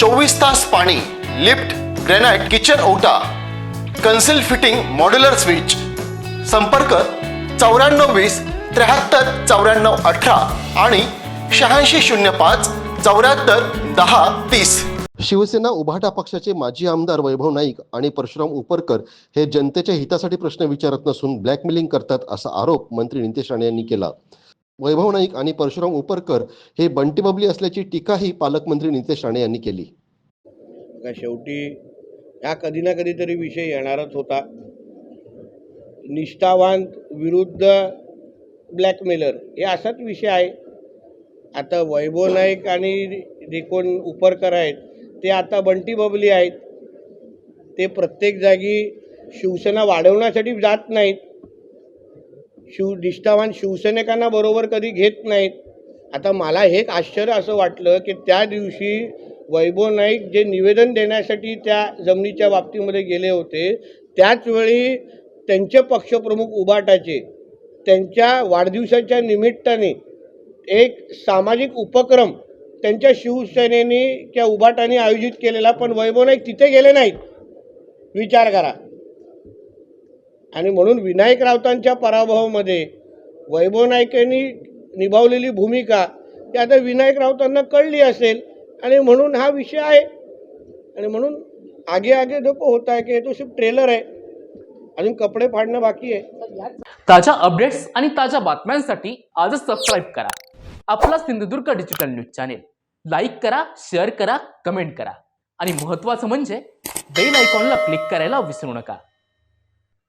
चोवीस तास पाणी लिफ्ट ग्रेनाइट किचन ओटा कन्सिल फिटिंग मॉड्युलर स्विच. संपर्क चौऱ्याण्णव वीस त्र्याहत्तर चौऱ्याण्णव अठरा आणि शहाऐंशी शून्य पाच चौऱ्याहत्तर दहा तीस. शिवसेना उभाटा पक्षाचे माजी आमदार वैभव नाईक आणि परशुराम उपरकर हे जनतेच्या हितासाठी प्रश्न विचारत नसून ब्लॅकमेलिंग करतात असा आरोप मंत्री नितेश राणे यांनी केला. वैभव नाईक आणि परशुराम उपरकर हे बंटी बबली असल्याची टीकाही पालकमंत्री नितेश राणे यांनी केली. का शेवटी हा कधी ना कधीतरी विषय येणारच होता. निष्ठावान विरुद्ध ब्लॅकमेलर हे असाच विषय आहे. आता वैभव नाईक आणि जे कोण उपरकर आहेत ते आता बंटी बबली आहेत. ते प्रत्येक जागी शिवसेना वाढवण्यासाठी जात नाहीत. शिव निष्ठावान शिवसैनिकांना बरोबर कधी घेत नाहीत. आता मला हे एक आश्चर्य असं वाटलं की त्या दिवशी वैभव नाईक जे निवेदन देण्यासाठी त्या जमिनीच्या बाबतीमध्ये गेले होते त्याचवेळी त्यांचे पक्षप्रमुख उबाटाचे त्यांच्या वाढदिवसाच्या निमित्ताने एक सामाजिक उपक्रम त्यांच्या शिवसेनेने किंवा उबाटाने आयोजित केलेला पण वैभव नाईक तिथे गेले नाहीत. विचार करा. आणि म्हणून विनायक राऊतांच्या पराभवामध्ये वैभव नायकांनी निभावलेली भूमिका ती आता विनायक राऊतांना कळली असेल. आणि म्हणून हा विषय आहे. आणि म्हणून आगे आगे देखो होता है की तो सिर्फ ट्रेलर आहे. अजून कपडे फाडणं बाकी आहे. ताज्या अपडेट्स आणि ताज्या बातम्यांसाठी आजच सबस्क्राईब करा. आपला Sindhudurg digital news channel like करा शेअर करा कमेंट करा. आणि महत्त्वाचं म्हणजे बेल आयकॉनला क्लिक करायला विसरू नका.